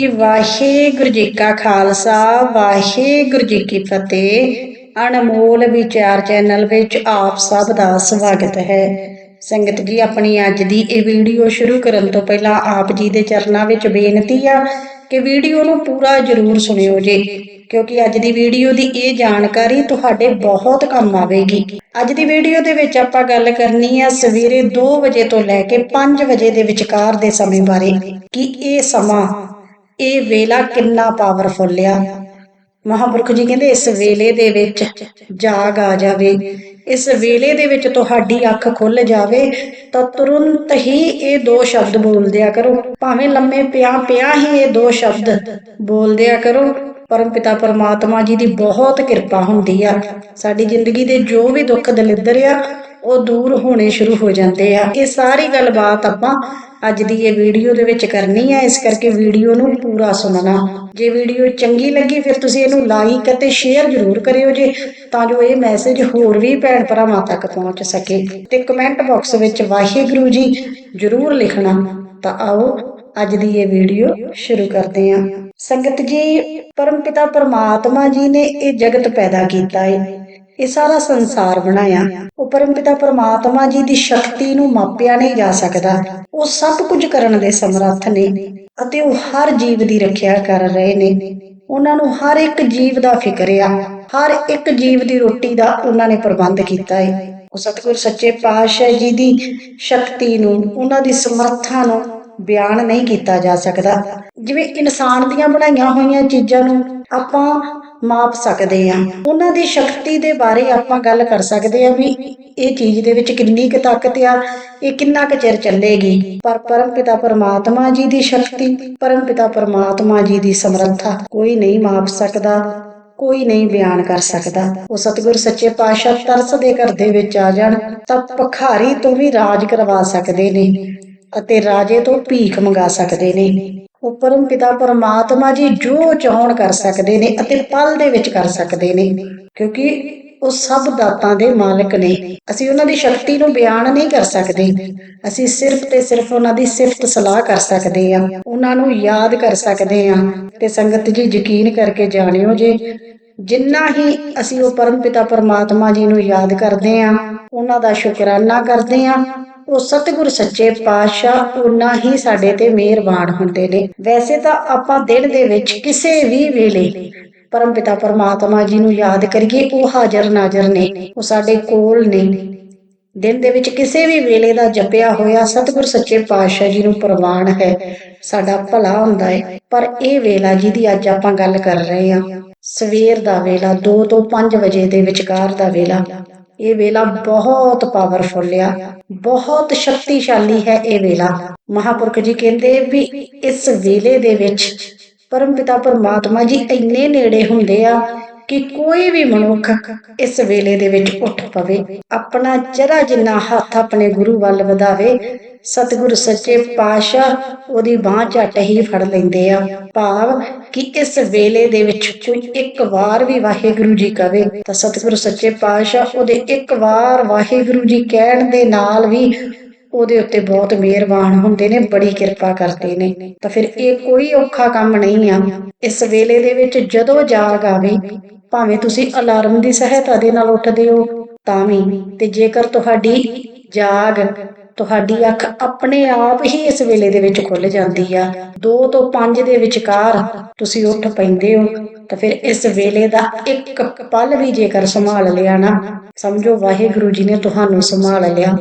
ਜੀ, ਵਾਹਿਗੁਰੂ ਜੀ ਕਾ ਖਾਲਸਾ ਵਾਹਿਗੁਰੂ ਜੀ ਕੀ ਫਤਿਹ। ਅਨਮੋਲ ਵਿਚਾਰ ਚੈਨਲ ਵਿੱਚ ਆਪ ਸਭ ਦਾ ਸਵਾਗਤ ਹੈ। ਸੰਗਤ ਜੀ ਆਪਣੀ ਅੱਜ ਦੀ ਇਹ ਵੀਡੀਓ ਸ਼ੁਰੂ ਕਰਨ ਤੋਂ ਪਹਿਲਾਂ ਆਪ ਜੀ ਦੇ ਚਰਨਾਂ ਵਿੱਚ ਬੇਨਤੀ ਆ ਕਿ ਵੀਡੀਓ ਨੂੰ ਪੂਰਾ ਜ਼ਰੂਰ ਸੁਣਿਓ ਜੀ ਕਿਉਂਕਿ ਅੱਜ ਦੀ ਵੀਡੀਓ ਦੀ ਇਹ ਜਾਣਕਾਰੀ ਤੁਹਾਡੇ ਬਹੁਤ ਕੰਮ ਆਵੇਗੀ। ਅੱਜ ਦੀ ਵੀਡੀਓ ਦੇ ਵਿੱਚ ਆਪਾਂ ਗੱਲ ਕਰਨੀ ਆ ਸਵੇਰੇ 2 ਵਜੇ ਤੋਂ ਲੈ ਕੇ 5 ਵਜੇ ਦੇ ਵਿਚਕਾਰ ਦੇ ਸਮੇਂ ਬਾਰੇ ਕਿ ਇਹ ਸਮਾਂ ਇਹ ਵੇਲਾ ਕਿੰਨਾ ਪਾਵਰਫੁੱਲ ਆ। ਮਹਾਂਪੁਰਖ ਜੀ ਕਹਿੰਦੇ, ਇਸ ਵੇਲੇ ਦੇ ਵਿੱਚ ਜਾਗ ਆ ਜਾਵੇ। ਇਸ ਵੇਲੇ ਦੇ ਵਿੱਚ ਤੁਹਾਡੀ ਅੱਖ ਖੁੱਲ ਜਾਵੇ, ਤਾਂ ਤੁਰੰਤ ਹੀ ਇਹ ਦੋ ਸ਼ਬਦ ਬੋਲਦਿਆ ਕਰੋ। ਭਾਵੇਂ ਲੰਮੇ ਪਿਆ ਪਿਆ ਹੀ ਇਹ ਦੋ ਸ਼ਬਦ ਬੋਲਦਿਆ ਕਰੋ, ਪਰਮ ਪਿਤਾ ਪਰਮਾਤਮਾ ਜੀ ਦੀ ਬਹੁਤ ਕਿਰਪਾ ਹੁੰਦੀ ਆ। ਸਾਡੀ ਜ਼ਿੰਦਗੀ ਦੇ ਜੋ ਵੀ ਦੁੱਖ ਦਲਿੱਦਰ ਆ ਉਹ ਦੂਰ ਹੋਣੇ ਸ਼ੁਰੂ ਹੋ ਜਾਂਦੇ ਆ। ਇਹ ਸਾਰੀ ਗੱਲਬਾਤ ਆਪਾਂ ਅੱਜ ਦੀ ਇਹ ਵੀਡੀਓ ਦੇ ਵਿੱਚ ਕਰਨੀ ਹੈ ਇਸ ਕਰਕੇ ਵੀਡੀਓ ਨੂੰ ਪੂਰਾ ਸੁਣਨਾ। ਜੇ ਵੀਡੀਓ ਚੰਗੀ ਲੱਗੀ, ਫਿਰ ਤੁਸੀਂ ਇਹਨੂੰ ਲਾਈਕ ਅਤੇ ਸ਼ੇਅਰ ਜ਼ਰੂਰ ਕਰਿਓ ਜੇ, ਤਾਂ ਜੋ ਇਹ ਮੈਸੇਜ ਹੋਰ ਵੀ ਭੈਣ ਭਰਾਵਾਂ ਤੱਕ ਪਹੁੰਚ ਸਕੇ। ਤੇ ਕਮੈਂਟ ਬਾਕਸ ਵਿੱਚ ਵਾਹਿਗੁਰੂ ਜੀ ਜ਼ਰੂਰ ਲਿਖਣਾ। ਤਾਂ ਆਓ ਅੱਜ ਦੀ ਇਹ ਵੀਡੀਓ ਸ਼ੁਰੂ ਕਰਦੇ ਹਾਂ ਸੰਗਤ ਜੀ, ਪਰਮਪਿਤਾ, ਪਰਮਾਤਮਾ ਜੀ ਨੇ ਇਹ ਜਗਤ ਪੈਦਾ ਕੀਤਾ ਹੈ ਇਹ ਸਾਰਾ ਸੰਸਾਰ ਬਣਾਇਆ। ਉਹ ਪਰਮਪਿਤਾ ਪਰਮਾਤਮਾ ਜੀ ਦੀ ਸ਼ਕਤੀ ਨੂੰ ਮਾਪਿਆ ਨਹੀਂ ਜਾ ਸਕਦਾ। ਉਹ ਸਭ ਕੁਝ ਕਰਨ ਦੇ ਸਮਰੱਥ ਨੇ ਅਤੇ ਉਹ ਹਰ ਜੀਵ ਦੀ ਰੱਖਿਆ ਕਰ ਰਹੇ ਨੇ। ਉਹਨਾਂ ਨੂੰ ਹਰ ਇੱਕ ਜੀਵ ਦਾ ਫਿਕਰ ਆ। ਹਰ ਇੱਕ ਜੀਵ ਦੀ ਰੋਟੀ ਦਾ ਉਹਨਾਂ ਨੇ ਪ੍ਰਬੰਧ ਕੀਤਾ ਹੈ ਉਹ ਸਤਿਗੁਰ ਸੱਚੇ ਪਾਤਸ਼ਾਹ ਜੀ ਦੀ ਸ਼ਕਤੀ ਨੂੰ, ਉਹਨਾਂ ਦੀ ਸਮਰੱਥਾ ਨੂੰ ਬਿਆਨ ਨਹੀਂ ਕੀਤਾ ਜਾ ਸਕਦਾ। ਜਿਵੇਂ ਇਨਸਾਨ ਦੀਆਂ ਬਣਾਈਆਂ ਹੋਈਆਂ ਚੀਜ਼ਾਂ ਨੂੰ ਆਪਾਂ ਮਾਪ ਸਕਦੇ ਆ ਉਹਨਾਂ ਦੀ ਸ਼ਕਤੀ ਦੇ ਬਾਰੇ ਆਪਾਂ ਗੱਲ ਕਰ ਸਕਦੇ ਆ ਵੀ ਇਹ ਚੀਜ਼ ਦੇ ਵਿੱਚ ਕਿੰਨੀ ਕੁ ਤਾਕਤ ਆ, ਇਹ ਕਿੰਨਾ ਕੁ ਚਿਰ ਚੱਲੇਗੀ। ਪਰ ਪਰਮਪਿਤਾ ਪਰਮਾਤਮਾ ਜੀ ਦੀ ਸ਼ਕਤੀ ਪਰਮ ਪਿਤਾ ਪਰਮਾਤਮਾ ਜੀ ਦੀ ਸਮਰੱਥਾ ਕੋਈ ਨਹੀਂ ਮਾਪ ਸਕਦਾ, ਕੋਈ ਨਹੀਂ ਬਿਆਨ ਕਰ ਸਕਦਾ। ਉਹ ਸਤਿਗੁਰ ਸੱਚੇ ਪਾਤਸ਼ਾਹ ਤਰਸ ਦੇ ਘਰ ਦੇ ਵਿੱਚ ਆ ਜਾਣ ਤਾਂ ਭਖਾਰੀ ਤੋਂ ਵੀ ਰਾਜ ਕਰਵਾ ਸਕਦੇ ਨੇ। ਅਤੇ ਰਾਜੇ ਤੋਂ ਭੀਖ ਮੰਗਾ ਸਕਦੇ ਨੇ। ਉਹ ਪਰਮ ਪਿਤਾ ਪਰਮਾਤਮਾ ਜੀ ਜੋ ਚਾਹਣ ਕਰ ਸਕਦੇ ਨੇ ਅਤੇ ਪਲ ਦੇ ਵਿੱਚ ਕਰ ਸਕਦੇ ਨੇ, ਕਿਉਂਕਿ ਉਹ ਸਭ ਦਾਤਾਂ ਦੇ ਮਾਲਕ ਨੇ। ਅਸੀਂ ਉਹਨਾਂ ਦੀ ਸ਼ਕਤੀ ਨੂੰ ਬਿਆਨ ਨਹੀਂ ਕਰ ਸਕਦੇ। ਅਸੀਂ ਸਿਰਫ ਤੇ ਸਿਰਫ ਉਹਨਾਂ ਦੀ ਸਿਫਤ ਸਲਾਹ ਕਰ ਸਕਦੇ ਆ ਉਹਨਾਂ ਨੂੰ ਯਾਦ ਕਰ ਸਕਦੇ ਆ ਤੇ ਸੰਗਤ ਜੀ, ਯਕੀਨ ਕਰਕੇ ਜਾਣਿਓ ਜੇ ਜਿੰਨਾ ਹੀ ਅਸੀਂ ਉਹ ਪਰਮ ਪਿਤਾ ਪਰਮਾਤਮਾ ਜੀ ਨੂੰ ਯਾਦ ਕਰਦੇ ਆ ਉਹਨਾਂ ਦਾ ਸ਼ੁਕਰਾਨਾ ਕਰਦੇ ਆ ਉਹ ਸਤਿਗੁਰ ਸੱਚੇ ਪਾਤਸ਼ਾਹ ਉਹਨਾਂ ਹੀ ਸਾਡੇ ਤੇ ਮਿਹਰਬਾਨ ਹੁੰਦੇ ਨੇ। ਵੈਸੇ ਤਾਂ ਆਪਾਂ ਦਿਨ ਦੇ ਵਿੱਚ ਕਿਸੇ ਵੀ ਵੇਲੇ ਪਰਮਪਿਤਾ ਪਰਮਾਤਮਾ ਜੀ ਨੂੰ ਯਾਦ ਕਰੀਏ, ਉਹ ਹਾਜ਼ਰ ਨਾਜ਼ਰ ਨੇ, ਉਹ ਸਾਡੇ ਕੋਲ ਨੇ। ਦਿਨ ਦੇ ਵਿੱਚ ਕਿਸੇ ਵੀ ਵੇਲੇ ਦਾ ਜਪਿਆ ਹੋਇਆ ਸਤਿਗੁਰ ਸੱਚੇ ਪਾਤਸ਼ਾਹ ਜੀ ਨੂੰ ਪ੍ਰਵਾਨ ਹੈ, ਸਾਡਾ ਭਲਾ ਹੁੰਦਾ ਹੈ। ਪਰ ਇਹ ਵੇਲਾ ਜਿਹਦੀ ਅੱਜ ਆਪਾਂ ਗੱਲ ਕਰ ਰਹੇ ਹਾਂ। ਸਵੇਰ ਦਾ ਵੇਲਾ 2 ਤੋਂ 5 ਵਜੇ ਦੇ ਵਿਚਕਾਰ ਦਾ ਵੇਲਾ। ਇਹ ਵੇਲਾ ਬਹੁਤ ਪਾਵਰਫੁੱਲ ਆ। ਬਹੁਤ ਸ਼ਕਤੀਸ਼ਾਲੀ ਹੈ ਇਹ ਵੇਲਾ। ਮਹਾਪੁਰਖ ਜੀ ਕਹਿੰਦੇ ਵੀ ਇਸ ਵੇਲੇ ਦੇ ਵਿੱਚ ਪਰਮ ਪਿਤਾ ਪਰਮਾਤਮਾ ਜੀ ਇੰਨੇ ਨੇੜੇ ਹੁੰਦੇ ਆ ਕਿ ਕੋਈ ਵੀ ਮਨੁੱਖ ਇਸ ਵੇਲੇ ਦੇ ਵਿੱਚ ਉੱਠ ਪਵੇ, ਆਪਣਾ ਜਰਾ ਜਿੰਨਾ ਹੱਥ ਆਪਣੇ ਗੁਰੂ ਵੱਲ ਵਧਾਵੇ, ਸਤਿਗੁਰ ਸੱਚੇ ਪਾਤਸ਼ਾਹ ਉਹਦੀ ਬਾਹ ਝੱਟ ਹੀ ਫੜ ਲੈਂਦੇ ਆ। ਭਾਵ ਕਿ ਇਸ ਵੇਲੇ ਦੇ ਵਿੱਚ ਕੋਈ ਇੱਕ ਵਾਰ ਵੀ ਵਾਹਿਗੁਰੂ ਜੀ ਕਵੇ, ਤਾਂ ਸਤਿਗੁਰ ਸੱਚੇ ਪਾਤਸ਼ਾਹ ਉਹਦੇ ਇੱਕ ਵਾਰ ਵਾਹਿਗੁਰੂ ਜੀ ਕਹਿਣ ਦੇ ਨਾਲ ਵੀ ਉਹਦੇ ਉੱਤੇ ਬਹੁਤ ਮਿਹਰਬਾਨ ਹੁੰਦੇ ਨੇ, ਬੜੀ ਕਿਰਪਾ ਕਰਦੇ ਨੇ। ਤਾਂ ਫਿਰ ਇਹ ਕੋਈ ਔਖਾ ਕੰਮ ਨਹੀਂ ਆ। ਇਸ ਵੇਲੇ ਦੇ ਵਿੱਚ ਜਦੋਂ ਜਾਗ ਆਵੇ ਭਾਵੇਂ ਤੁਸੀਂ ਅਲਾਰਮ ਦੀ ਸਹਾਇਤਾ ਦੇ ਨਾਲ ਉੱਠਦੇ ਹੋ, ਤਾਂ ਵੀ। ਤੇ ਜੇਕਰ ਤੁਹਾਡੀ ਜਾਗ, ਤੁਹਾਡੀ ਅੱਖ ਆਪਣੇ ਆਪ ਹੀ ਇਸ ਵੇਲੇ ਦੇ ਵਿੱਚ ਖੁੱਲ ਜਾਂਦੀ ਆ 2 ਤੋਂ 5 ਦੇ ਵਿਚਕਾਰ ਤੁਸੀਂ ਉੱਠ ਪੈਂਦੇ ਹੋ, ਤਾਂ ਫਿਰ ਇਸ ਵੇਲੇ ਦਾ ਇੱਕ ਪਲ ਵੀ ਜੇਕਰ ਸੰਭਾਲ ਲਿਆ ਨਾ, ਸਮਝੋ ਵਾਹਿਗੁਰੂ ਜੀ ਨੇ ਤੁਹਾਨੂੰ ਸੰਭਾਲ ਲਿਆ।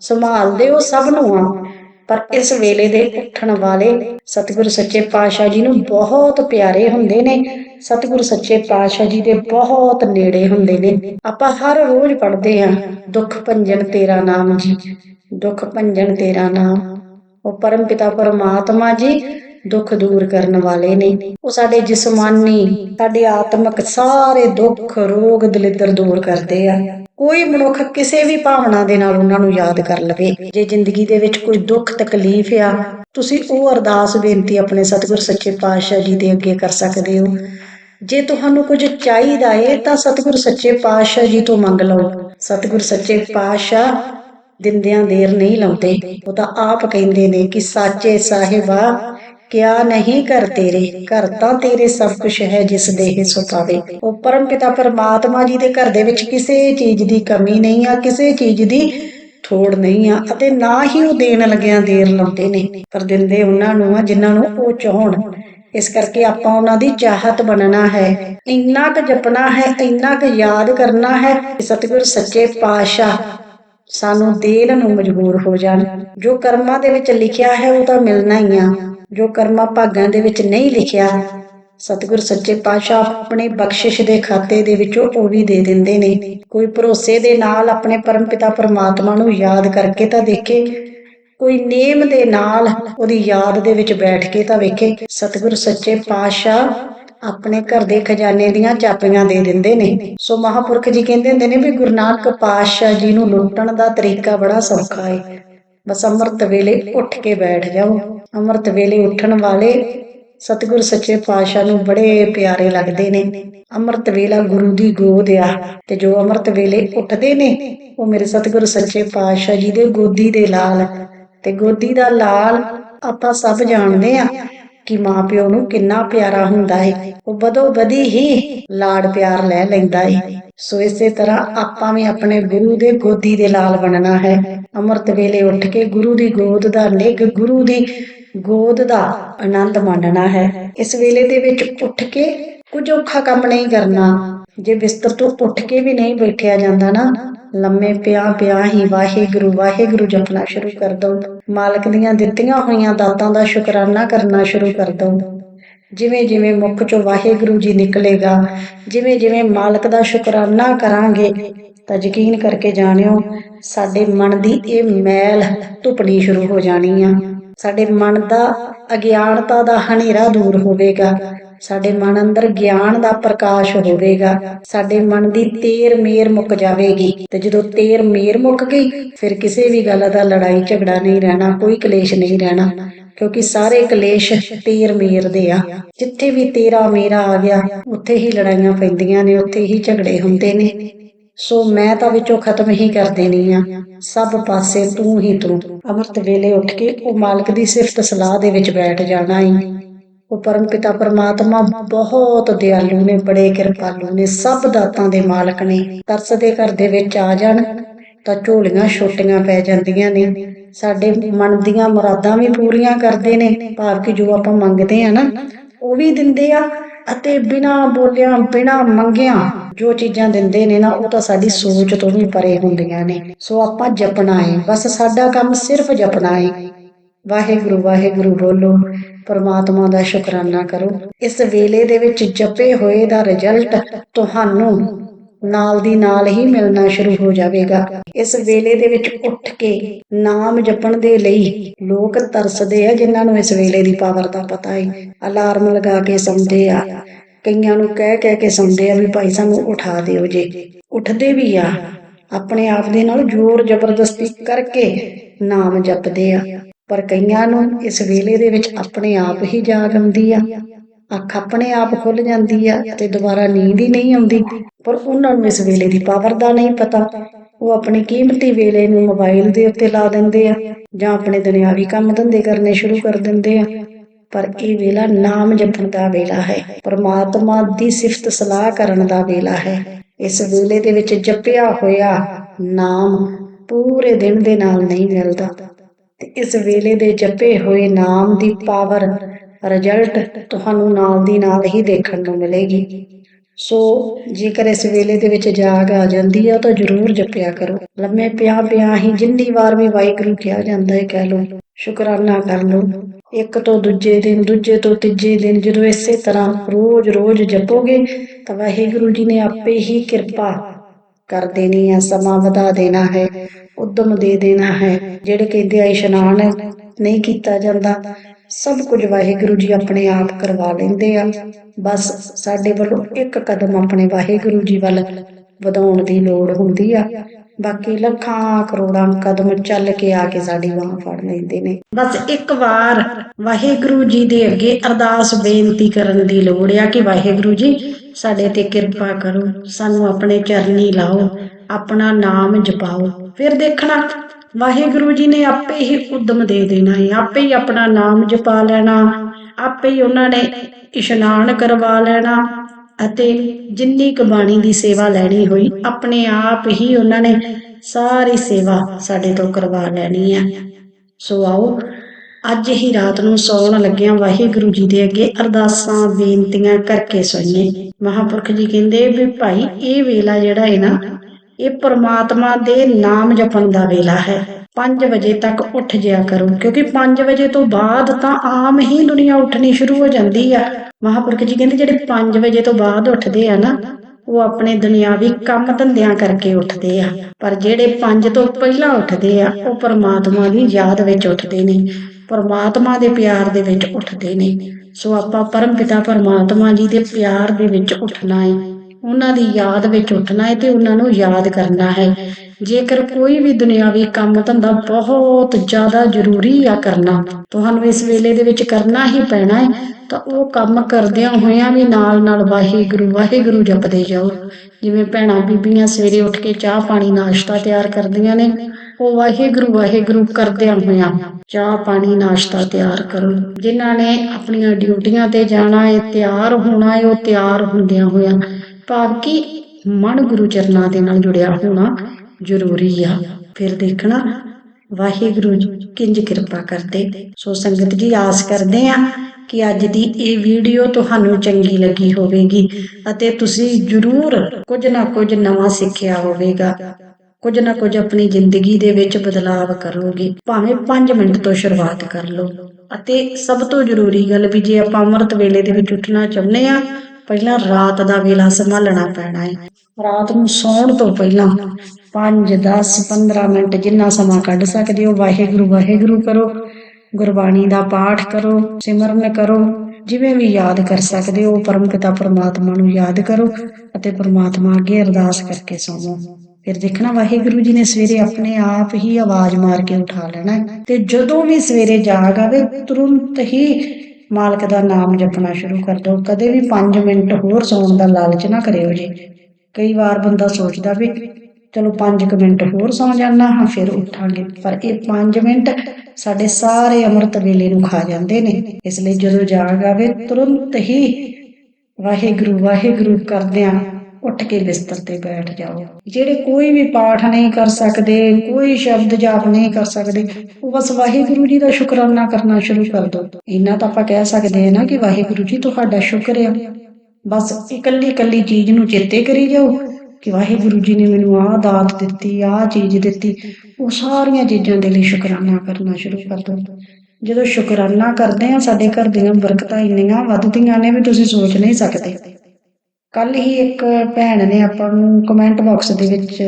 ਸੰਭਾਲਦੇ ਹੋ ਸਭ ਨੂੰ ਆ। ਪਰ ਇਸ ਵੇਲੇ ਦੇ ਉੱਠਣ ਵਾਲੇ ਸਤਿਗੁਰ ਸੱਚੇ ਪਾਤਸ਼ਾਹ ਜੀ ਨੂੰ ਬਹੁਤ ਪਿਆਰੇ ਹੁੰਦੇ ਨੇ। ਸਤਿਗੁਰ ਸੱਚੇ ਪਾਤਸ਼ਾਹ ਜੀ ਦੇ ਬਹੁਤ ਨੇੜੇ ਹੁੰਦੇ ਨੇ। ਆਪਾਂ ਹਰ ਰੋਜ਼ ਪੜ੍ਹਦੇ ਆ ਦੁੱਖ ਭੰਜਨ ਤੇਰਾ ਨਾਮ ਜੀ। ਦੁੱਖ ਭੰਜਨ ਤੇਰਾ ਨਾਮ। ਉਹ ਪਰਮ ਪਿਤਾ ਪਰਮਾਤਮਾ ਜੀ ਦੁੱਖ ਦੂਰ ਕਰਨ ਵਾਲੇ ਨੇ। ਉਹ ਸਾਡੇ ਜਿਸਮਾਨੀ, ਸਾਡੇ ਆਤਮਿਕ ਸਾਰੇ ਦੁੱਖ, ਰੋਗ, ਦਲਿੱਦਰ ਦੂਰ ਕਰਦੇ ਆ। ਕੋਈ ਮਨੁੱਖ ਕਿਸੇ ਵੀ ਭਾਵਨਾ ਦੇ ਨਾਲ ਉਹਨਾਂ ਨੂੰ ਯਾਦ ਕਰ ਲਵੇ। ਜੇ ਜ਼ਿੰਦਗੀ ਦੇ ਵਿੱਚ ਕੋਈ ਦੁੱਖ, ਤਕਲੀਫ ਆ, ਤੁਸੀਂ ਉਹ ਅਰਦਾਸ ਬੇਨਤੀ ਆਪਣੇ ਸਤਿਗੁਰ ਸੱਚੇ ਪਾਤਸ਼ਾਹ ਜੀ ਦੇ ਅੱਗੇ ਕਰ ਸਕਦੇ ਹੋ। ਜੇ ਤੁਹਾਨੂੰ ਕੁਝ ਚਾਹੀਦਾ ਏ, ਤਾਂ ਸਤਿਗੁਰ ਸੱਚੇ ਪਾਤਸ਼ਾਹ ਜੀ ਤੋਂ ਮੰਗ ਲਓ। ਸਤਿਗੁਰ ਸੱਚੇ ਪਾਤਸ਼ਾਹ ਦਿੰਦਿਆਂ ਦੇਰ ਨਹੀਂ ਲਾਉਂਦੇ। ਉਹ ਤਾਂ ਆਪ ਕਹਿੰਦੇ ਨੇ ਕਿ ਸਾਚੇ ਸਾਹਿਬਾ ਕਿਆ ਨਹੀਂ ਕਰ ਤੇਰੇ? ਘਰ ਤਾਂ ਤੇਰੇ ਸਭ ਕੁਝ ਹੈ ਜਿਸ ਦੇਹ ਸੋ ਪਾਵੇ। ਉਹ ਪਰਮ ਪਿਤਾ ਪਰਮਾਤਮਾ ਜੀ ਦੇ ਘਰ ਦੇ ਵਿੱਚ ਕਿਸੇ ਚੀਜ਼ ਦੀ ਕਮੀ ਨਹੀਂ ਆ, ਕਿਸੇ ਚੀਜ਼ ਦੀ ਥੋੜ ਨਹੀਂ ਆ ਅਤੇ ਨਾ ਹੀ ਉਹ ਦੇਣ ਲੱਗਿਆਂ ਦੇਰ ਲਾਉਂਦੇ ਨੇ। ਪਰ ਦਿੰਦੇ ਉਹਨਾਂ ਨੂੰ ਆ ਜਿਨ੍ਹਾਂ ਨੂੰ ਉਹ ਚਾਹਣ। ਇਸ ਕਰਕੇ ਆਪਾਂ ਉਹਨਾਂ ਦੀ ਚਾਹਤ ਬਣਨਾ ਹੈ। ਇੰਨਾ ਕੁ ਜਪਣਾ ਹੈ, ਇੰਨਾ ਕੁ ਯਾਦ ਕਰਨਾ ਹੈ ਕਿ ਸਤਿਗੁਰ ਸੱਚੇ ਪਾਤਸ਼ਾਹ ਸਾਨੂੰ ਦੇਣ ਨੂੰ ਮਜਬੂਰ ਹੋ ਜਾਣ। ਜੋ ਕਰਮਾਂ ਦੇ ਵਿੱਚ ਲਿਖਿਆ ਹੈ, ਉਹ ਤਾਂ ਮਿਲਣਾ ਹੀ ਆ। ਜੋ ਕਰਮਾ ਭਾਗਾਂ ਦੇ ਵਿੱਚ ਨਹੀਂ ਲਿਖਿਆ, ਸਤਿਗੁਰ ਸੱਚੇ ਪਾਤਸ਼ਾਹ ਆਪਣੇ ਬਖਸ਼ਿਸ਼ ਦੇ ਖਾਤੇ ਦੇ ਵਿੱਚੋਂ ਉਹ ਵੀ ਦੇ ਦਿੰਦੇ ਨੇ। ਕੋਈ ਭਰੋਸੇ ਦੇ ਨਾਲ ਆਪਣੇ ਪਰਮ ਪਿਤਾ ਪਰਮਾਤਮਾ ਨੂੰ ਯਾਦ ਕਰਕੇ ਤਾਂ ਦੇਖੇ, ਕੋਈ ਨੇਮ ਦੇ ਨਾਲ ਉਹਦੀ ਯਾਦ ਦੇ ਵਿੱਚ ਬੈਠ ਕੇ ਤਾਂ ਵੇਖੇ, ਸਤਿਗੁਰ ਸੱਚੇ ਪਾਤਸ਼ਾਹ ਆਪਣੇ ਘਰ ਦੇ ਖਜ਼ਾਨੇ ਦੀਆਂ ਚਾਬੀਆਂ ਦੇ ਦਿੰਦੇ ਨੇ। ਸੋ ਮਹਾਪੁਰਖ ਜੀ ਕਹਿੰਦੇ ਹੁੰਦੇ ਨੇ ਵੀ ਗੁਰੂ ਨਾਨਕ ਪਾਤਸ਼ਾਹ ਜੀ ਨੂੰ ਲੁੱਟਣ ਦਾ ਤਰੀਕਾ ਬੜਾ ਸੌਖਾ ਹੈ ਬਸ ਅੰਮ੍ਰਿਤ ਵੇਲੇ ਉੱਠ ਕੇ ਬੈਠ ਜਾਓ। ਅੰਮ੍ਰਿਤ ਵੇਲੇ ਉੱਠਣ ਵਾਲੇ ਸਤਿਗੁਰ ਸੱਚੇ ਪਾਤਸ਼ਾਹ ਨੂੰ ਬੜੇ ਪਿਆਰੇ ਲੱਗਦੇ ਨੇ। ਅੰਮ੍ਰਿਤ ਵੇਲਾ ਗੁਰੂ ਦੀ ਗੋਦ ਆ ਤੇ ਜੋ ਅੰਮ੍ਰਿਤ ਵੇਲੇ ਉੱਠਦੇ ਨੇ, ਉਹ ਮੇਰੇ ਸਤਿਗੁਰ ਸੱਚੇ ਪਾਤਸ਼ਾਹ ਜੀ ਦੇ ਗੋਦੀ ਦੇ ਲਾਲ। ਤੇ ਗੋਦੀ ਦਾ ਲਾਲ ਆਪਾਂ ਸਭ ਜਾਣਦੇ ਆ। ਕਿ ਮਾਂ ਪਿਓ ਨੂੰ ਕਿੰਨਾ ਪਿਆਰਾ ਹੁੰਦਾ ਹੈ ਉਹ ਬਦੋ ਬਦੀ ਹੀ ਲਾਡ ਪਿਆਰ ਲੈ ਲੈਂਦਾ ਹੈ ਸੋ ਇਸੇ ਤਰ੍ਹਾਂ ਆਪਾਂ ਵੀ ਆਪਣੇ ਗੁਰੂ ਦੇ ਗੋਦੀ ਦੇ ਲਾਲ ਬਣਨਾ ਹੈ। ਅੰਮ੍ਰਿਤ ਵੇਲੇ ਉੱਠ ਕੇ ਗੁਰੂ ਦੀ ਗੋਦ ਦਾ ਨਿੱਘ, ਗੁਰੂ ਦੀ ਗੋਦ ਦਾ ਆਨੰਦ ਮਾਣਨਾ ਹੈ। ਇਸ ਵੇਲੇ ਦੇ ਵਿੱਚ ਉੱਠ ਕੇ ਕੁਝ ਔਖਾ ਕੰਮ ਨਹੀਂ ਕਰਨਾ। ਜੇ ਬਿਸਤਰ ਤੋਂ ਉੱਠ ਕੇ ਵੀ ਨਹੀਂ ਬੈਠਿਆ ਜਾਂਦਾ ਨਾ ਲੰਮੇ ਪਿਆ ਪਿਆ ਹੀ ਵਾਹਿਗੁਰੂ ਵਾਹਿਗੁਰੂ ਜਪਣਾ ਸ਼ੁਰੂ ਕਰ ਦੋ ਮਾਲਕ ਦੀਆਂ ਦਿੱਤੀਆਂ ਹੋਈਆਂ ਦਾਤਾਂ ਦਾ ਸ਼ੁਕਰਾਨਾ ਕਰਨਾ ਸ਼ੁਰੂ ਕਰ ਦੋ ਜਿਵੇਂ ਜਿਵੇਂ ਮੁਖ ਚੋਂ ਵਾਹਿਗੁਰੂ ਜੀ ਨਿਕਲੇਗਾ, ਜਿਵੇਂ ਜਿਵੇਂ ਮਾਲਕ ਦਾ ਸ਼ੁਕਰਾਨਾ ਕਰਾਂਗੇ, ਤਾਂ ਯਕੀਨ ਕਰਕੇ ਜਾਣਿਓ, ਸਾਡੇ ਮਨ ਦੀ ਇਹ ਮੈਲ ਧੁਪਣੀ ਸ਼ੁਰੂ ਹੋ ਜਾਣੀ ਆ। ਸਾਡੇ ਮਨ ਦਾ ਅਗਿਆਨਤਾ ਦਾ ਹਨੇਰਾ ਦੂਰ ਹੋਵੇਗਾ। ਸਾਡੇ ਮਨ ਅੰਦਰ ਗਿਆਨ ਦਾ ਪ੍ਰਕਾਸ਼ ਹੋਵੇਗਾ, ਸਾਡੇ ਮਨ ਦੀ ਤੇਰ ਮੇਰ ਮੁੱਕ ਜਾਵੇਗੀ ਤੇ ਜਦੋਂ ਤੇਰ ਮੇਰ ਮੁੱਕ ਗਈ, ਫਿਰ ਕਿਸੇ ਵੀ ਗੱਲ ਦਾ ਲੜਾਈ ਝਗੜਾ ਨਹੀਂ ਰਹਿਣਾ, ਕੋਈ ਕਲੇਸ਼ ਨਹੀਂ ਰਹਿਣਾ, ਕਿਉਂਕਿ ਸਾਰੇ ਕਲੇਸ਼ ਤੇਰ ਮੇਰ ਦੇ ਆ। ਜਿੱਥੇ ਵੀ ਤੇਰਾ ਮੇਰਾ ਆ ਗਿਆ, ਉੱਥੇ ਹੀ ਲੜਾਈਆਂ ਪੈਂਦੀਆਂ ਨੇ, ਉੱਥੇ ਹੀ ਝਗੜੇ ਹੁੰਦੇ ਨੇ। ਸੋ ਮੈਂ ਤਾਂ ਵਿੱਚੋਂ ਖਤਮ ਹੀ ਕਰ ਦੇਣੀ ਆ। ਸਭ ਪਾਸੇ ਤੂੰ ਹੀ ਤੂੰ। ਅੰਮ੍ਰਿਤ ਵੇਲੇ ਉੱਠ ਕੇ ਉਹ ਮਾਲਕ ਦੀ ਸਿਫਤ ਸਲਾਹ ਦੇ ਵਿੱਚ ਬੈਠ ਜਾਣਾ ਈ। ਉਹ ਪਰਮ ਪਿਤਾ ਪਰਮਾਤਮਾ ਬਹੁਤ ਦਿਆਲੂ ਨੇ, ਬੜੇ ਕਿਰਪਾਲੂ ਨੇ, ਸਭ ਦਾਤਾਂ ਦੇ ਮਾਲਕ ਨੇ। ਤਰਸ ਦੇ ਘਰ ਦੇ ਵਿੱਚ ਆ ਜਾਣ ਤਾਂ ਝੋਲੀਆਂ ਛੋਟੀਆਂ ਪੈ ਜਾਂਦੀਆਂ ਨੇ। ਸਾਡੇ ਮਨ ਦੀਆਂ ਮੁਰਾਦਾਂ ਵੀ ਪੂਰੀਆਂ ਕਰਦੇ ਨੇ। ਭਾਵ ਕਿ ਜੋ ਆਪਾਂ ਮੰਗਦੇ ਆ ਨਾ, ਉਹ ਵੀ ਦਿੰਦੇ ਆ ਅਤੇ ਬਿਨਾ ਬੋਲਿਆਂ, ਬਿਨਾ ਮੰਗਿਆਂ ਜੋ ਚੀਜ਼ਾਂ ਦਿੰਦੇ ਨੇ ਨਾ, ਉਹ ਤਾਂ ਸਾਡੀ ਸੋਚ ਤੋਂ ਵੀ ਪਰੇ ਹੁੰਦੀਆਂ ਨੇ। ਸੋ ਆਪਾਂ ਜਪਣਾ ਹੈ ਬਸ ਸਾਡਾ ਕੰਮ ਸਿਰਫ ਜਪਣਾ ਹੈ ਵਾਹਿਗੁਰੂ ਵਾਹਿਗੁਰੂ ਬੋਲੋ। ਪਰਮਾਤਮਾ ਦਾ ਸ਼ੁਕਰਾਨਾ ਕਰੋ। ਇਸ ਵੇਲੇ ਦੇ ਵਿੱਚ ਜਪੇ ਹੋਏ ਦਾ ਰਿਜ਼ਲਟ ਤੁਹਾਨੂੰ ਨਾਲ ਦੀ ਨਾਲ ਹੀ ਮਿਲਣਾ ਸ਼ੁਰੂ ਹੋ ਜਾਵੇਗਾ। ਇਸ ਵੇਲੇ ਦੇ ਵਿੱਚ ਉੱਠ ਕੇ ਨਾਮ ਜਪਣ ਦੇ ਲਈ ਲੋਕ ਤਰਸਦੇ ਆ, ਜਿਨ੍ਹਾਂ ਨੂੰ ਇਸ ਵੇਲੇ ਦੀ ਪਾਵਰ ਦਾ ਪਤਾ ਹੈ ਅਲਾਰਮ ਲਗਾ ਕੇ ਸੌਂਦੇ ਆ। ਕਈਆਂ ਨੂੰ ਕਹਿ ਕਹਿ ਕੇ ਸੌਂਦੇ ਆ ਵੀ ਭਾਈ ਸਾਨੂੰ ਉਠਾ ਦਿਓ ਜੇ। ਉੱਠਦੇ ਵੀ ਆ। ਆਪਣੇ ਆਪ ਦੇ ਨਾਲ ਜ਼ੋਰ ਜ਼ਬਰਦਸਤੀ ਕਰਕੇ ਨਾਮ ਜਪਦੇ ਆ। ਪਰ ਕਈਆਂ ਨੂੰ ਇਸ ਵੇਲੇ ਦੇ ਵਿੱਚ ਆਪਣੇ ਆਪ ਹੀ ਜਾਗ ਆਉਂਦੀ ਆ। ਅੱਖ ਆਪਣੇ ਆਪ ਖੁੱਲ ਜਾਂਦੀ ਆ ਤੇ ਦੁਬਾਰਾ ਨੀਂਦ ਹੀ ਨਹੀਂ ਆਉਂਦੀ। ਪਰ ਉਹਨਾਂ ਨੂੰ ਇਸ ਵੇਲੇ ਦੀ ਪਾਵਰ ਦਾ ਨਹੀਂ ਪਤਾ। ਉਹ ਆਪਣੇ ਕੀਮਤੀ ਵੇਲੇ ਨੂੰ ਮੋਬਾਈਲ ਦੇ ਉੱਤੇ ਲਾ ਦਿੰਦੇ ਆ ਜਾਂ ਆਪਣੇ ਦੁਨਿਆਵੀ ਕੰਮ ਧੰਦੇ ਕਰਨੇ ਸ਼ੁਰੂ ਕਰ ਦਿੰਦੇ ਆ। ਪਰ ਇਹ ਵੇਲਾ ਨਾਮ ਜਪਣ ਦਾ ਵੇਲਾ ਹੈ। ਪਰਮਾਤਮਾ ਦੀ ਸਿਫਤ ਸਲਾਹ ਕਰਨ ਦਾ ਵੇਲਾ ਹੈ। ਇਸ ਵੇਲੇ ਦੇ ਵਿੱਚ ਜਪਿਆ ਹੋਇਆ ਨਾਮ ਪੂਰੇ ਦਿਨ ਦੇ ਨਾਲ ਨਹੀਂ ਮਿਲਦਾ। ਤੇ ਇਸ ਵੇਲੇ ਦੇ ਜਪੇ ਹੋਏ ਨਾਮ ਦੀ ਪਾਵਰ ਰਿਜ਼ਲਟ ਤੁਹਾਨੂੰ ਨਾਲ ਦੀ ਨਾਲ ਹੀ ਦੇਖਣ ਨੂੰ ਮਿਲੇਗੀ। ਸੋ ਜੇਕਰ ਇਸ ਵੇਲੇ ਦੇ ਵਿੱਚ ਜਾਗ ਆ ਜਾਂਦੀ ਆ ਤਾਂ ਜ਼ਰੂਰ ਜਪਿਆ ਕਰੋ। ਲੰਮੇ ਪਿਆ ਪਿਆ ਹੀ ਜਿੰਨੀ ਵਾਰ ਵੀ ਵਾਹਿਗੁਰੂ ਕਿਹਾ ਜਾਂਦਾ ਹੈ, ਕਹਿ ਲਓ, ਸ਼ੁਕਰਾਨਾ ਕਰ ਲਓ। ਇੱਕ ਤੋਂ ਦੂਜੇ ਦਿਨ, ਦੂਜੇ ਤੋਂ ਤੀਜੇ ਦਿਨ ਜਦੋਂ ਇਸੇ ਤਰ੍ਹਾਂ ਰੋਜ਼-ਰੋਜ਼ ਜਪੋਗੇ ਤਾਂ ਵਾਹਿਗੁਰੂ ਜੀ ਨੇ ਆਪੇ ਹੀ ਕਿਰਪਾ ਕਰ ਦੇਣੀ ਹੈ ਸਮਾਂ ਵਧਾ ਦੇਣਾ ਹੈ, ਉਦਮ ਦੇ ਦੇਣਾ ਹੈ, ਜਿਹੜੇ ਕਹਿੰਦੇ ਆ ਇਸ਼ਨਾਨ ਨਹੀਂ ਕੀਤਾ ਜਾਂਦਾ, ਸਭ ਕੁਝ ਵਾਹਿਗੁਰੂ ਜੀ ਆਪਣੇ ਆਪ ਕਰਵਾ ਲੈਂਦੇ ਆ। ਬਸ ਸਾਡੇ ਵੱਲੋਂ ਇੱਕ ਕਦਮ ਆਪਣੇ ਵਾਹਿਗੁਰੂ ਜੀ ਵੱਲ ਵਧਾਉਣ ਦੀ ਲੋੜ ਹੁੰਦੀ ਆ। ਬਾਕੀ ਲੱਖਾਂ ਕਰੋੜਾਂ ਕਦਮ ਚੱਲ ਕੇ ਆ ਕੇ ਸਾਡੀ ਬਾਹ ਫੜ ਲੈਂਦੇ ਨੇ। ਬਸ ਇੱਕ ਵਾਰ ਵਾਹਿਗੁਰੂ ਜੀ ਦੇ ਅੱਗੇ ਅਰਦਾਸ ਬੇਨਤੀ ਕਰਨ ਦੀ ਲੋੜ ਆ ਕਿ ਵਾਹਿਗੁਰੂ ਜੀ, ਸਾਡੇ ਤੇ ਕਿਰਪਾ ਕਰੋ, ਸਾਨੂੰ ਆਪਣੇ ਚਰਨੀ ਲਾਓ, ਆਪਣਾ ਨਾਮ ਜਪਾਓ। ਫਿਰ ਦੇਖਣਾ, ਵਾਹਿਗੁਰੂ ਜੀ ਨੇ ਆਪੇ ਹੀ ਉਦਮ ਦੇ ਦੇਣਾ ਹੈ, ਆਪੇ ਹੀ ਆਪਣਾ ਨਾਮ ਜਪਾ ਲੈਣਾ, ਆਪੇ ਹੀ ਉਹਨਾਂ ਨੇ ਇਸ਼ਨਾਨ ਕਰਵਾ ਲੈਣਾ ਅਤੇ ਜਿੰਨੀ ਕੁ ਬਾਣੀ ਦੀ ਸੇਵਾ ਲੈਣੀ ਹੋਈ, ਆਪਣੇ ਆਪ ਹੀ ਉਹਨਾਂ ਨੇ ਸਾਰੀ ਸੇਵਾ ਸਾਡੇ ਤੋਂ ਕਰਵਾ ਲੈਣੀ ਹੈ ਸੋ ਆਓ, ਅੱਜ ਹੀ ਰਾਤ ਨੂੰ ਸੌਣ ਲੱਗਿਆਂ ਵਾਹਿਗੁਰੂ ਜੀ ਦੇ ਅੱਗੇ ਅਰਦਾਸਾਂ, ਬੇਨਤੀਆਂ ਕਰਕੇ ਸੋਈਏ। ਮਹਾਪੁਰਖ ਜੀ ਕਹਿੰਦੇ ਵੀ ਭਾਈ, ਇਹ ਵੇਲਾ ਜਿਹੜਾ ਹੈ ਨਾ, ਇਹ ਪਰਮਾਤਮਾ ਦੇ ਨਾਮ ਜਪਣ ਦਾ ਵੇਲਾ ਹੈ। 5 ਵਜੇ ਤੱਕ ਉੱਠ ਜਿਆ ਕਰੋ, ਕਿਉਂਕਿ 5 ਵਜੇ ਤੋਂ ਬਾਅਦ ਤਾਂ ਆਮ ਹੀ ਦੁਨੀਆ ਉੱਠਣੀ ਸ਼ੁਰੂ ਹੋ ਜਾਂਦੀ ਆ। ਮਹਾਪੁਰਖ ਜੀ ਕਹਿੰਦੇ ਜਿਹੜੇ 5 ਵਜੇ ਤੋਂ ਬਾਅਦ ਉੱਠਦੇ ਆ ਨਾ, ਉਹ ਆਪਣੇ ਦੁਨਿਆਵੀ ਕੰਮ ਧੰਦਿਆਂ ਕਰਕੇ ਉੱਠਦੇ ਆ। ਪਰ ਜਿਹੜੇ 5 ਤੋਂ ਪਹਿਲਾਂ ਉੱਠਦੇ ਆ, ਉਹ ਪਰਮਾਤਮਾ ਦੀ ਯਾਦ ਵਿੱਚ ਉੱਠਦੇ ਨੇ। ਪਰਮਾਤਮਾ ਦੇ ਪਿਆਰ ਦੇ ਵਿੱਚ ਉੱਠਦੇ ਨੇ। ਸੋ ਆਪਾਂ ਪਰਮ ਪਿਤਾ ਪਰਮਾਤਮਾ ਜੀ ਦੇ ਪਿਆਰ ਦੇ ਵਿੱਚ ਉੱਠਣਾ ਹੈ ਉਹਨਾਂ ਦੀ ਯਾਦ ਵਿੱਚ ਉੱਠਣਾ ਹੈ ਤੇ ਉਹਨਾਂ ਨੂੰ ਯਾਦ ਕਰਨਾ ਹੈ। ਜੇਕਰ ਕੋਈ ਵੀ ਦੁਨਿਆਵੀ ਕੰਮ ਧੰਦਾ ਬਹੁਤ ਜ਼ਿਆਦਾ ਜ਼ਰੂਰੀ ਆ ਕਰਨਾ, ਤੁਹਾਨੂੰ ਇਸ ਵੇਲੇ ਦੇ ਵਿੱਚ ਕਰਨਾ ਹੀ ਪੈਣਾ ਹੈ, ਤਾਂ ਉਹ ਕੰਮ ਕਰਦਿਆਂ ਹੋਇਆਂ ਵੀ ਨਾਲ ਨਾਲ ਵਾਹਿਗੁਰੂ ਵਾਹਿਗੁਰੂ ਜਪਦੇ ਜਾਓ। ਜਿਵੇਂ ਭੈਣਾਂ ਬੀਬੀਆਂ ਸਵੇਰੇ ਉੱਠ ਕੇ ਚਾਹ ਪਾਣੀ ਨਾਸ਼ਤਾ ਤਿਆਰ ਕਰਦੀਆਂ ਨੇ, ਉਹ ਵਾਹਿਗੁਰੂ ਵਾਹਿਗੁਰੂ ਕਰਦਿਆਂ ਹੋਇਆਂ ਚਾਹ ਪਾਣੀ ਨਾਸ਼ਤਾ ਤਿਆਰ ਕਰੋ। ਜਿਨ੍ਹਾਂ ਨੇ ਆਪਣੀਆਂ ਡਿਊਟੀਆਂ ਤੇ ਜਾਣਾ ਹੈ, ਤਿਆਰ ਹੋਣਾ ਹੈ, ਉਹ ਤਿਆਰ ਹੁੰਦਿਆਂ ਹੋਇਆਂ ਭਾਵ ਕਿ ਮਨ ਗੁਰੂ ਚਰਨਾਂ ਦੇ ਨਾਲ ਜੁੜਿਆ ਹੋਣਾ ਜ਼ਰੂਰੀ ਆ। ਫਿਰ ਦੇਖਣਾ, ਵਾਹਿਗੁਰੂ ਜੀ ਕਿੰਜ ਕਿਰਪਾ ਕਰਦੇ। ਸੋ ਸੰਗਤ ਜੀ, ਆਸ ਕਰਦੇ ਆ ਕਿ ਅੱਜ ਦੀ ਇਹ ਵੀਡੀਓ ਤੁਹਾਨੂੰ ਚੰਗੀ ਲੱਗੀ ਹੋਵੇਗੀ ਅਤੇ ਤੁਸੀਂ ਜ਼ਰੂਰ ਕੁਝ ਨਾ ਕੁਝ ਨਵਾਂ ਸਿੱਖਿਆ ਹੋਵੇਗਾ। ਕੁਝ ਨਾ ਕੁਝ ਆਪਣੀ ਜ਼ਿੰਦਗੀ ਦੇ ਵਿੱਚ ਬਦਲਾਵ ਕਰੋਗੇ। ਭਾਵੇਂ 5 ਮਿੰਟ ਤੋਂ ਸ਼ੁਰੂਆਤ ਕਰ ਲਓ। ਅਤੇ ਸਭ ਤੋਂ ਜ਼ਰੂਰੀ ਗੱਲ ਵੀ ਜੇ ਆਪਾਂ ਅੰਮ੍ਰਿਤ ਵੇਲੇ ਦੇ ਵਿੱਚ ਉੱਠਣਾ ਚਾਹੁੰਦੇ ਆ ਪਹਿਲਾਂ ਰਾਤ ਦਾ ਵੇਲਾ ਸੰਭਾਲਣਾ ਪੈਣਾ ਹੈ ਰਾਤ ਨੂੰ ਸੌਣ ਤੋਂ ਪਹਿਲਾਂ 5 10 15 ਮਿੰਟ ਜਿੰਨਾ ਸਮਾਂ ਕੱਢ ਸਕਦੇ ਹੋ, ਵਾਹਿਗੁਰੂ ਵਾਹਿਗੁਰੂ ਕਰੋ। ਗੁਰਬਾਣੀ ਦਾ ਪਾਠ ਕਰੋ, ਸਿਮਰਨ ਕਰੋ, ਜਿਵੇਂ ਵੀ ਯਾਦ ਕਰ ਸਕਦੇ ਹੋ ਪਰਮ ਪਿਤਾ ਪਰਮਾਤਮਾ ਨੂੰ ਯਾਦ ਕਰੋ ਅਤੇ ਪਰਮਾਤਮਾ ਅੱਗੇ ਅਰਦਾਸ ਕਰਕੇ ਸੌਵੋ। ਫਿਰ ਦੇਖਣਾ, ਵਾਹਿਗੁਰੂ ਜੀ ਨੇ ਸਵੇਰੇ ਆਪਣੇ ਆਪ ਹੀ ਆਵਾਜ਼ ਮਾਰ ਕੇ ਉਠਾ ਲੈਣਾ ਤੇ ਜਦੋਂ ਵੀ ਸਵੇਰੇ ਜਾਗ ਆਵੇ, ਤੁਰੰਤ ਹੀ ਮਾਲਕ ਦਾ ਨਾਮ ਜਪਣਾ ਸ਼ੁਰੂ ਕਰ ਦਿਓ। ਕਦੇ ਵੀ 5 ਮਿੰਟ ਹੋਰ ਸੌਣ ਦਾ ਲਾਲਚ ਨਾ ਕਰਿਓ ਜੀ। ਕਈ ਵਾਰ ਬੰਦਾ ਸੋਚਦਾ ਵੀ, ਚਲੋ 5 ਮਿੰਟ ਹੋਰ ਸੌ ਜਾਣਾ ਹਾਂ, ਫਿਰ ਉੱਠਾਂਗੇ। ਪਰ ਇਹ 5 ਮਿੰਟ ਸਾਡੇ ਸਾਰੇ ਅੰਮ੍ਰਿਤ ਵੇਲੇ ਨੂੰ ਖਾ ਜਾਂਦੇ ਨੇ। ਇਸ ਲਈ ਜਦੋਂ ਜਾਗ ਆਵੇ, ਤੁਰੰਤ ਹੀ ਵਾਹਿਗੁਰੂ ਵਾਹਿਗੁਰੂ ਕਰਦਿਆਂ ਉੱਠ ਕੇ ਬਿਸਤਰ ਤੇ ਬੈਠ ਜਾਓ। ਜਿਹੜੇ ਕੋਈ ਵੀ ਪਾਠ ਨਹੀਂ ਕਰ ਸਕਦੇ, ਕੋਈ ਸ਼ਬਦ ਜਾਪ ਨਹੀਂ ਕਰ ਸਕਦੇ, ਉਹ ਬਸ ਵਾਹਿਗੁਰੂ ਜੀ ਦਾ ਸ਼ੁਕਰਾਨਾ ਕਰਨਾ ਸ਼ੁਰੂ ਕਰ ਦਿਓ ਇੰਨਾ ਤਾਂ ਆਪਾਂ ਕਹਿ ਸਕਦੇ ਹਾਂ ਨਾ ਕਿ ਵਾਹਿਗੁਰੂ ਜੀ ਤੁਹਾਡਾ ਸ਼ੁਕਰ ਆ। ਬਸ ਇਕੱਲੀ ਇਕੱਲੀ ਚੀਜ਼ ਨੂੰ ਚੇਤੇ ਕਰੀ ਜਾਓ ਕਿ ਵਾਹਿਗੁਰੂ ਜੀ ਨੇ ਮੈਨੂੰ ਆਹ ਦਾਤ ਦਿੱਤੀ, ਆਹ ਚੀਜ਼ ਦਿੱਤੀ। ਉਹ ਸਾਰੀਆਂ ਚੀਜ਼ਾਂ ਦੇ ਲਈ ਸ਼ੁਕਰਾਨਾ ਕਰਨਾ ਸ਼ੁਰੂ ਕਰ ਦਿਓ ਜਦੋਂ ਸ਼ੁਕਰਾਨਾ ਕਰਦੇ ਆ, ਸਾਡੇ ਘਰ ਦੀਆਂ ਬਰਕਤਾਂ ਇੰਨੀਆਂ ਵੱਧਦੀਆਂ ਨੇ ਵੀ ਤੁਸੀਂ ਸੋਚ ਨਹੀਂ ਸਕਦੇ। ਕੱਲ ਹੀ ਇੱਕ ਭੈਣ ਨੇ ਆਪਾਂ ਨੂੰ ਕਮੈਂਟ ਬਾਕਸ ਦੇ ਵਿੱਚ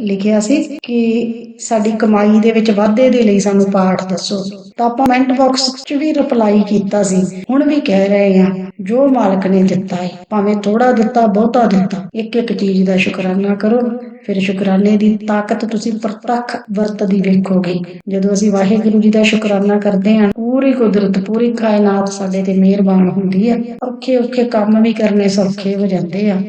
ਲਿਖਿਆ ਸੀ ਕਿ ਸਾਡੀ ਕਮਾਈ ਦੇ ਵਿੱਚ ਵਾਧੇ ਦੇ ਲਈ ਸਾਨੂੰ ਪਾਠ ਦੱਸੋ। ਤਾਂ ਆਪਾਂ ਕਮੈਂਟ ਬਾਕਸ 'ਚ ਵੀ ਰਿਪਲਾਈ ਕੀਤਾ ਸੀ। ਹੁਣ ਵੀ ਕਹਿ ਰਹੇ ਆ ਜੋ ਮਾਲਕ ਨੇ ਦਿੱਤਾ ਹੈ ਭਾਵੇਂ ਥੋੜਾ ਦਿੱਤਾ, ਬਹੁਤਾ ਦਿੱਤਾ ਇੱਕ ਇੱਕ ਚੀਜ਼ ਦਾ ਸ਼ੁਕਰਾਨਾ ਕਰੋ। ਫਿਰ ਸ਼ੁਕਰਾਨੇ ਦੀ ਤਾਕਤ ਤੁਸੀਂ ਪ੍ਰਤੱਖ ਵਰਤਦੀ ਵੇਖੋਗੇ। ਜਦੋਂ ਅਸੀਂ ਵਾਹਿਗੁਰੂ ਜੀ ਦਾ ਸ਼ੁਕਰਾਨਾ ਕਰਦੇ ਹਾਂ, ਪੂਰੀ ਕੁਦਰਤ, ਪੂਰੀ ਕਾਇਨਾਤ ਸਾਡੇ ਤੇ ਮਿਹਰਬਾਨ ਹੁੰਦੀ ਹੈ। ਔਖੇ ਔਖੇ ਕੰਮ ਵੀ ਕਰਨੇ ਸੌਖੇ ਹੋ ਜਾਂਦੇ ਆ